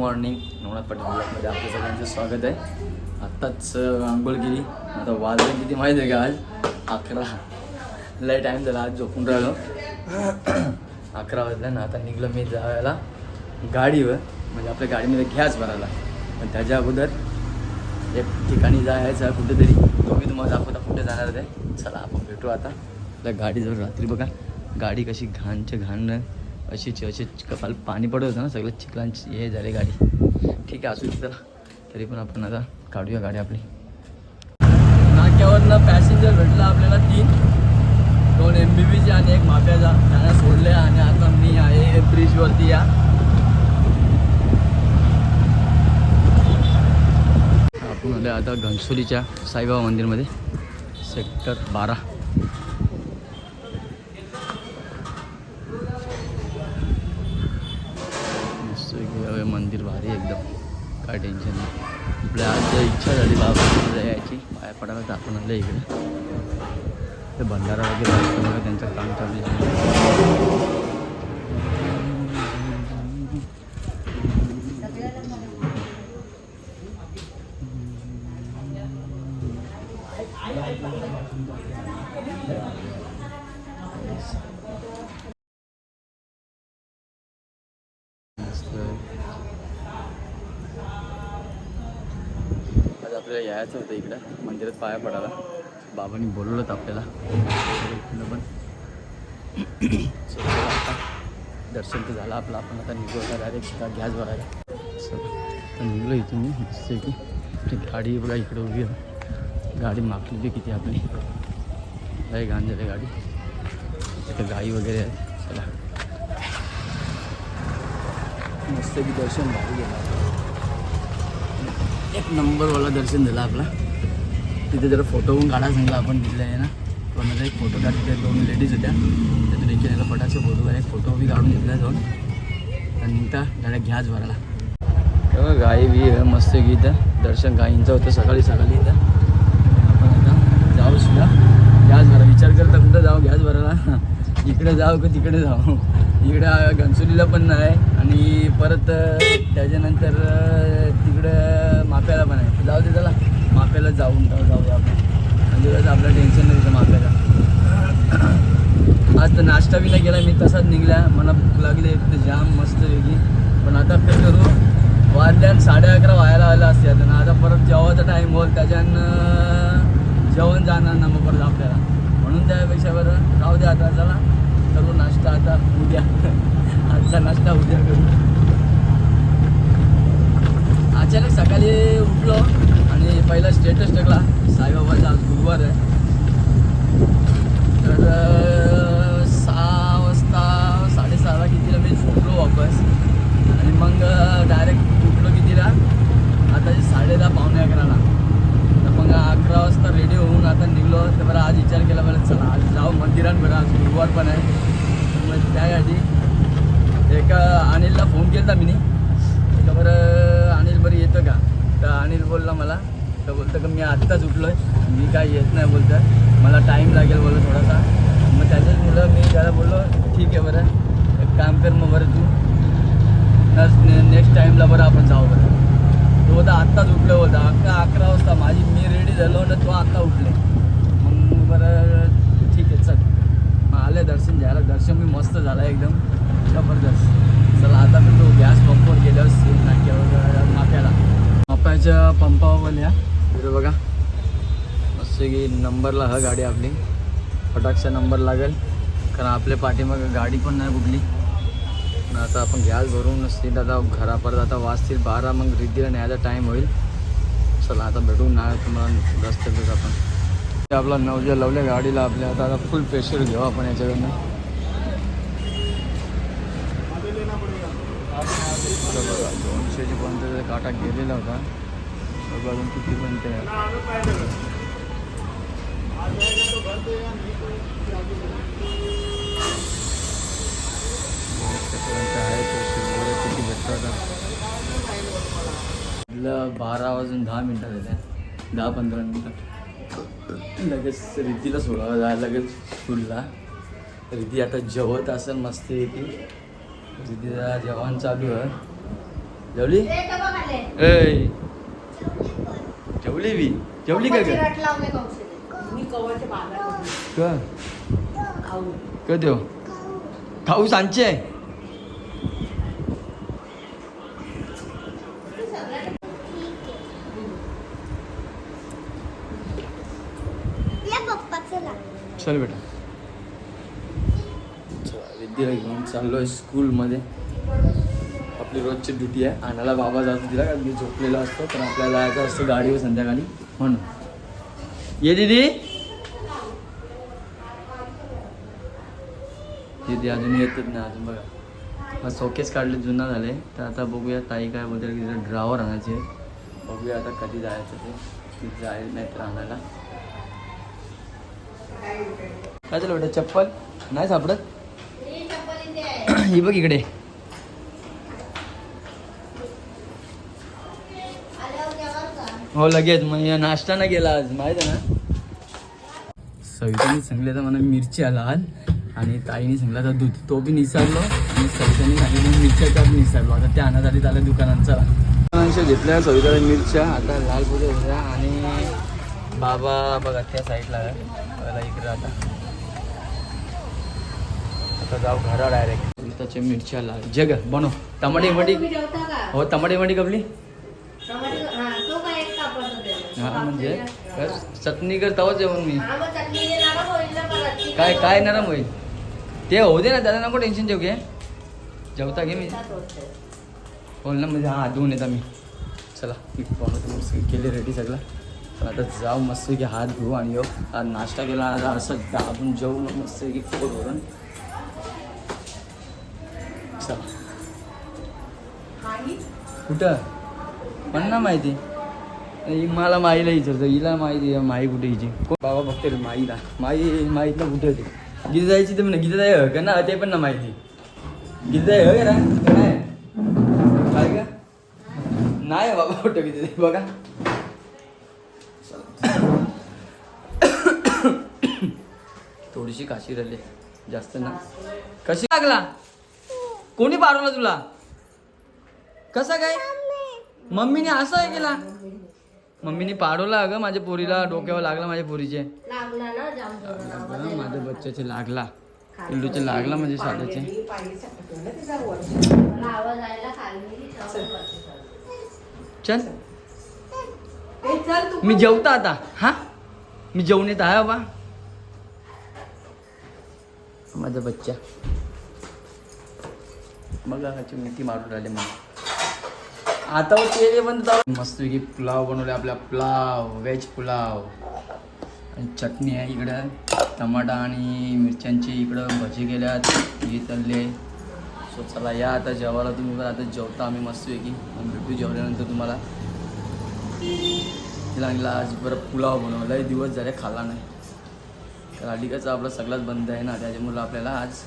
Morning. Navnath Patil ब्लॉगमध्ये आपलं सगळ्यांचं स्वागत आहे. आत्ताच अं, आंघोळ केली. आता वाजले किती माहीत आहे का आज? अकरा. लय टाईम झाला आज झोपून राहिलो. अकरा वाजल्या ना आता निघलो मी जायला गाडीवर. म्हणजे आपल्या गाडीमध्ये घ्याच भरायला. पण त्याच्या अगोदर एक ठिकाणी जायचं कुठेतरी. तो मी तुम्हाला दाखवता कुठे जाणार ते. चला आपण भेटू आता. आपल्या गाडीजवळ रात्री बघा. गाडी कशी घाणच्या घाण अशीच अशी कपाल पाणी पडत होतं ना सगळं चिखलांची हे झाले गाडी. ठीक आहे असू तिथं चला तरी पण आपण आता काढूया गाडी आपली. नाक्यावरनं पॅसेंजर भेटला आपल्याला तीन. दोन एम बी बीचे आणि एक माफ्याचा. त्यांना सोडले आणि आता मी आहे ब्रिजवरती या. आपण आले आता घनसोलीच्या साईबाबा मंदिरमध्ये. सेक्टर बारा मस्त वेगळे मंदिर भारी आहे एकदम काय टेन्शन नाही. आपल्या आज इच्छा झाली बाबा यायची. पाया पडायला तर आपण आलं इकडे. ते भंडारा वगैरे असतं बघा त्यांचं काम चालू आपल्याला यायचं होतं इकडं. मंदिरात पाया पडायला. बाबांनी बोलवलं आपल्याला. तर आपल्याला पण आता दर्शन तर झालं आपलं. आपण आता निघू होता डायरेक्ट गॅस भरायला. So, निघलो इथून मी. दिसतोय की ती गाडी बघा इकडे उभी आहे. गाडी मागलेली किती आपली. लय घाण झाली गाडी. इथे गाई वगैरे आहेत. चला. मस्त की दर्शन भारी गेलं एक नंबरवाला दर्शन झालं आपला. तिथे जरा फोटो पण काढा सांगला आपण तिथल्या आहे ना. कोणाचा एक फोटो काढते दोन लेडीज होत्या. त्यातून एक जणाला फटाचे फोटो काढले फोटो बी काढून घेतला जाऊन. आणि निघता डायरेक्ट घ्याच भराला तेव्हा गाई बी मस्त गीत दर्शन गाईंचं होतं सकाळी सकाळी इथं. आपण आता जाऊ सुद्धा. गॅस भरा विचार करता कुठं जाऊ? गॅस भरायला इकडे जाऊ का तिकडे जाऊ? इकडं घनसुलीला पण नाही आणि परत त्याच्यानंतर तिकडं माप्याला पण आहे. जाऊ दे त्याला. माप्याला जाऊन जाऊ जाऊया आपण म्हणजे आपलं टेन्शन नाही तिथं माप्याला. आज तर नाश्ता बी नाही केला मी तसाच निघला. मला भूक लागली एक तर जाम मस्त वेगळी पण आता काय करू. वाजल्यान साडे अकरा व्हायला आलं असते आता. आता परत जेवायचा टाईम होईल. त्याच्यानं जेवण जाणार ना मग परत आपल्याला. म्हणून त्यापेक्षा बरं जाऊ दे आता चला. करू नाश्ता आता उद्या. आजचा नाश्ता उद्या करू. अचानक सकाळी उठलो आणि पहिला स्टेटस टाकला. साईबाबाचा आज गुरुवार आहे. तर सहा वाजता साडेसहाला कितीला मी झोपलो वापस. आणि मग डायरेक्ट उठलो कितीला? आता साडे दहा पावणे अकराला तर मग अकरा वाजता रेडी होऊन आता निघलो तर बरं आज विचार केला बरं चला आज जाऊ मंदिरात बरं आज गुरुवार पण आहे तर मग त्यासाठी एका अनिलला फोन केला मी तर बरं अनिल बरं येतं का? तर अनिल बोलला मला. तर बोलतं का मी आत्ताच उठलो आहे मी काय येत नाही बोलतं मला टाईम लागेल बोललं थोडासा. मग त्याच्याच मुलं मी त्याला बोललो ठीक आहे बरं. एक काम कर मग बरं तू. नेक्स्ट टाईमला बरं आपण जाऊ बरं. तो होता आत्ताच उठलो होता अकरा अकरा वाजता माझी मी रेडी झालो ना तो आत्ता उठले. मग बरं आले दर्शन घ्यायला. दर्शन मी मस्त झालं एकदम. जबरदस्त. चला आता मी तो गॅस पंपवर गेलो नाक्यावर नाक्याला माप्याच्या पंपावर या. इकडे बघा. मस्त की नंबरला ह गाडी आपली. फटाकचा नंबर लागेल. कारण आपल्या पाठीमागं गाडी पण नाही कुठली आता आपण गॅस भरून सीट आता घरापर्यंत आता वाजतील बारा मग रिद्धीला न्यायचा टाईम होईल. चला आता भेटू ना तुम्हाला रस्त्यातच आपण. आपला नवजा लावल्या गाडीला आपल्या. आता आता फुल प्रेशर घेऊ आपण याच्याकडनं. इकडं दोनशेची पर्यंत काटा गेलेला होता अजून किती पर्यंत आहे किती भेटतो आता? बारा वाजून दहा मिनटं येते दहा पंधरा मिनटं. लगेच रिद्धीला सोडावं जायला लगेच स्कूलला रिद्धी आता जेवत असेल मस्त की रिद्धीला जेवण चालू आहे. जेवली? जेवली बी? जेवली क क? देव? खाऊ सांचे चल बेटा. विद्येला घेऊन चाललोय स्कूलमध्ये. आपली रोजची ड्युटी आहे. आणायला बाबा जातो तिला कारण मी झोपलेला असतो पण आपल्याला जायचं असतं गाडीवर संध्याकाळी. हो म्हणून ये दीदी. दिदी अजून येतच नाही अजून बघा. हा शोकेस काढले जुना झाले तर आता बघूया ताई काय बोलते तिथं ड्रावर आणायचे बघूया आता कधी जायचं ते. तिथे जायला नाही तर आणायला. काय झालं बेटा? चप्पल? नाही सापडत? ही बघ इकडे. हो लगेच. मग या नाश्ता ना गेला आज. माहीत आहे ना? सवितानी सांगले तर मला मिरची आला आज. आणि ताईने सांगला तर दूध. तो बी निसरलो. आणि सवितानी सांगितलं मिरच्या बी निसरलो. आता त्या आणत आली त्याला दुकानांचा घेतल्या सविता मिरच्या. आता लाल पुढे होत्या आणि बाबा बघा त्या साईडला. आता. आता जाऊ घरा डायरेक्ट मिरच्या लाल जग बनव. टमाटे मटी हो टमाटे मटी कपली हा. हा म्हणजे? काय चटणी कर तवाच जेवण मी. हा, काय काय नरम होईल? ते होऊ दे ना दादा नको टेन्शन घेऊ घे. जेवता घे मी. बोल ना म्हणजे हा धुवून येता मी. चला मी बनवतो केले रेडी सगळं. आता जाऊ मस्त की हात धुवू आणि येऊ नाश्ता केला आज असं दाबून मग मस्त की चला. आणि कुठं? पण ना माहिती मला माईला विचारतो. हिला माहिती माई कुठे हिची? बाबा बघते रे माईला. माई माईतला कुठे होते गीता जायची ते म्हणा गीता जाय हं का ना? ते पण ना माहिती गीता जाय हं का ना? काय का? नाही बाबा कुठं गीता बघा. थोडीशी काशी राहिली जास्त ना. कशी लागला? कोणी पाडवला तुला? कसा काय? मम्मीने असं आहे केला? मम्मीने पाडवला अगं माझ्या पोरीला डोक्यावर लागला माझ्या पोरीचे. माझ्या. बच्च्याचे लागला. पिल्लूचे लागला म्हणजे साधाचे चालू. मी जेवता आता. हा? मी जेवण येत आहे बाबा. माझा बच्चा. मग ह्याची मिठी मारून राहिले मग. आता व ते पण जाऊ. मस्त पुलाव बनवले आपला पुलाव व्हेज पुलाव. आणि चटणी आहे इकडं. टमाटा आणि मिरच्यांची इकडं भजी केल्यात. हे चालले सो चला या आता जेवायला तुम्ही पण. आता जेवता आम्ही मस्तपैकी की भेटू जेवल्यानंतर तुम्हाला. तिला आज बरं पुलाव बनवला आहे दिवस झाले खाल्ला नाही. तर अलिकाचा आपला सगळाच बंद आहे ना त्याच्यामुळं आपल्याला आज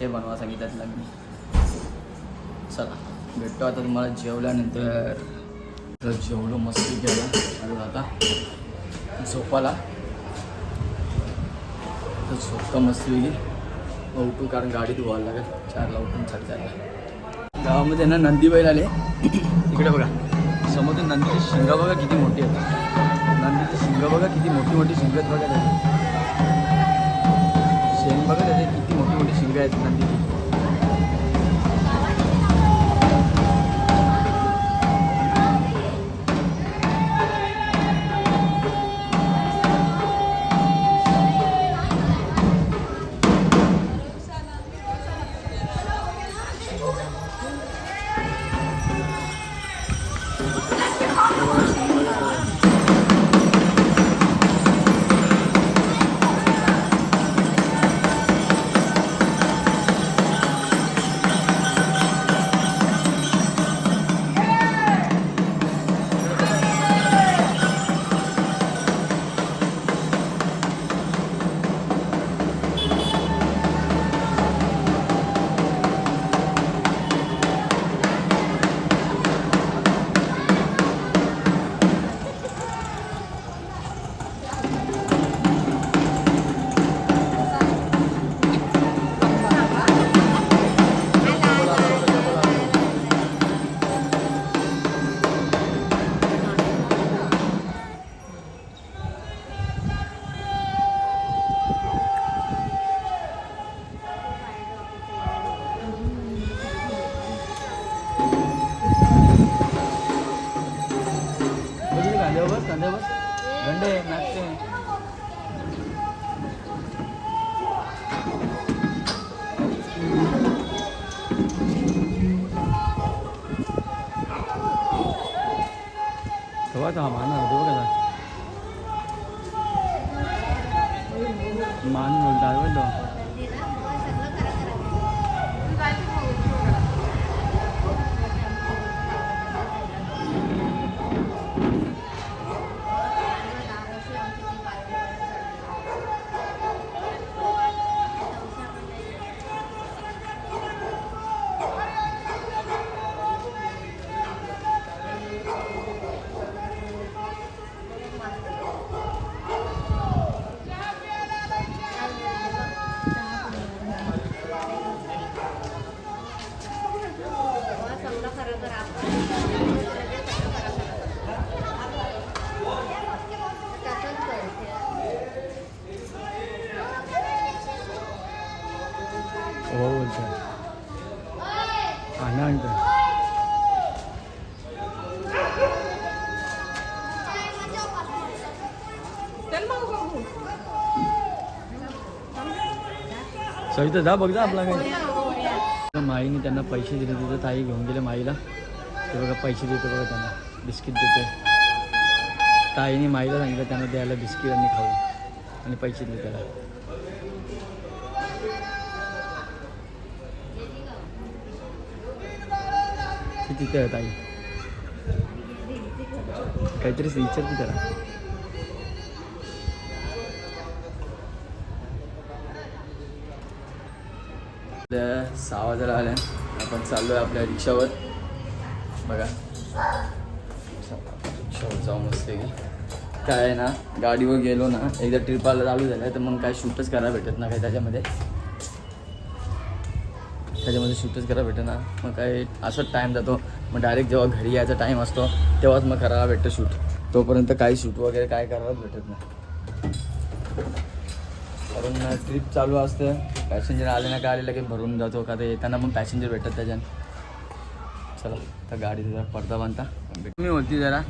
हे बनवा सांगितलं तिला मी. चला भेटतो आता तुम्हाला जेवल्यानंतर. तर जेवलो मस्त केलं आणि आता झोपाला तर झोपता मस्ती वेगळी उठू कारण गाडी धुवायला लागेल. चारला उठून चालला गावामध्ये ना नंदी बैल आले. इकडे बघा. समोर नंदीची शिंगा बघा किती मोठी आहेत. नंदीची शिंगा बघा किती मोठी मोठी शिंगत आहेत मोठी मोठी शिंग आहेत नंदीची गंडे नाचते तेव्हा तो हा मानणार होतो बघा मान बोलता बोलतो समजा सविता जा बघ जा आपला काय. माईने त्यांना पैसे दिले तिथं ताई घेऊन गेले माईला. ते बघा पैसे देतो बघा त्यांना. बिस्किट देते ताईने माईला सांगितलं त्यांना द्यायला बिस्किट आणि खाऊ. आणि पैसे दिले त्याला. ती तिथे आहे ताई. काहीतरी विचारते त्याला. सहा वाजायला आल्या. आपण चाललो आहे आपल्या रिक्षावर. बघा. रिक्षावर जाऊ मस्त काय आहे ना गाडीवर गेलो ना एकदा ट्रिपाला चालू झालं तर मग काय शूटच करायला भेटत ना काय त्याच्यामध्ये? त्याच्यामध्ये शूटच करायला भेटत ना. मग काय असंच टाईम जातो. मग डायरेक्ट जेव्हा घरी यायचा टाईम असतो तेव्हाच मग करायला भेटतं शूट तोपर्यंत काही शूट वगैरे काय करायलाच भेटत नाही. पण ट्रिप चालू असते. पॅसेंजर आले ना का आलेलं भरून जातो का ते येताना पण पॅसेंजर भेटत त्याच्यानं चला तर गाडी जरा पडदा बांधता. कमी होती जरा.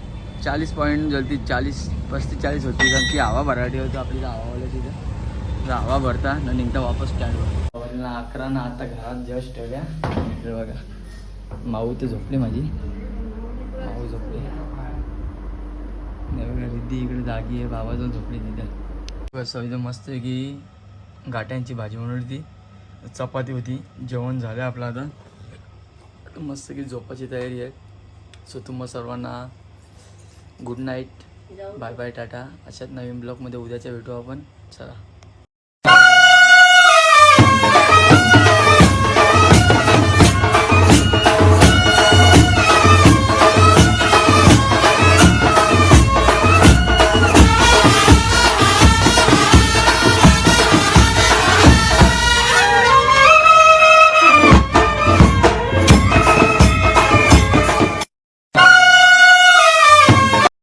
चाळीस पॉईंट जलती चाळीस पस्तीस चाळीस होती कारण की हवा भराटी होती आपली हवावाला तिथं तर. हवा भरता न निघता वापस स्टँडवर अकरा ना आता घरात जस्ट ठेवल्या. इकडे बघा. माऊ ते झोपली माझी. माऊ झोपली. नाही रिद्धी इकडे जागी आहे बाबा जाऊन झोपली तिथे. बस इथं मस्त आहे की गाठ्यांची भाजी म्हणून होती. चपाती होती. जेवण झालं आपलं आता. मस्त की झोपाची तयारी आहे. सो तुम्हा सर्वांना good night bye bye tata. अशाच नवीन ब्लॉगमध्ये उद्याच्या भेटू आपण. चला.